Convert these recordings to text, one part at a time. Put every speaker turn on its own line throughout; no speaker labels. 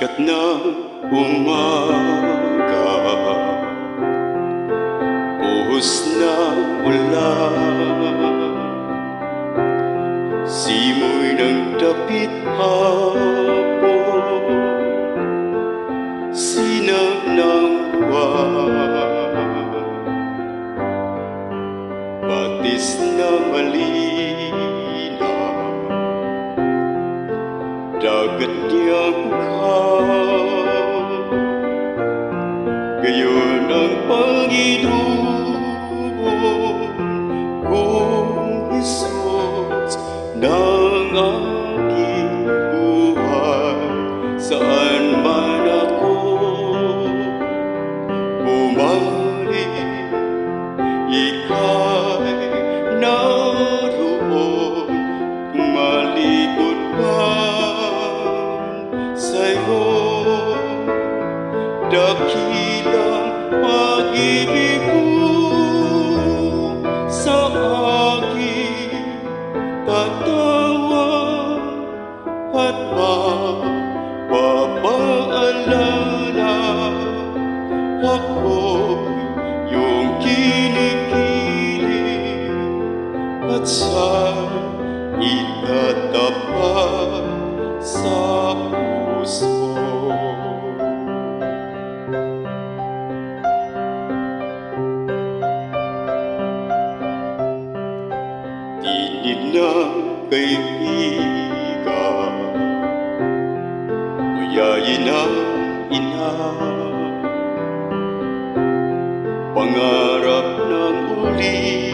ng umaga. Buhos na ulan Simoy ng dapit hapon. Sinag ng buwan Batis na malinaw. Dagat niyang ng aking buhay Saan man ako bumalik Ika'y naroon. Malikot man sa'yo Dakilang pag-ibig mo at mapapaalala ako yung kinikilig at sa itatapat sa puso. Tinig na kaibigan Ang ina Pangarap ng ulila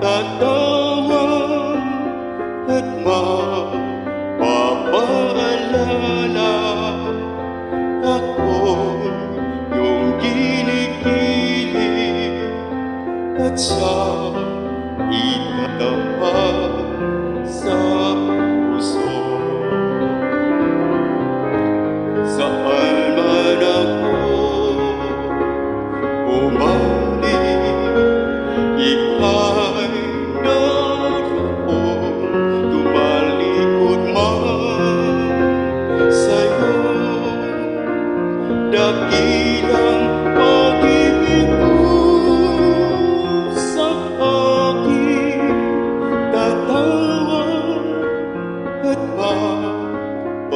the door.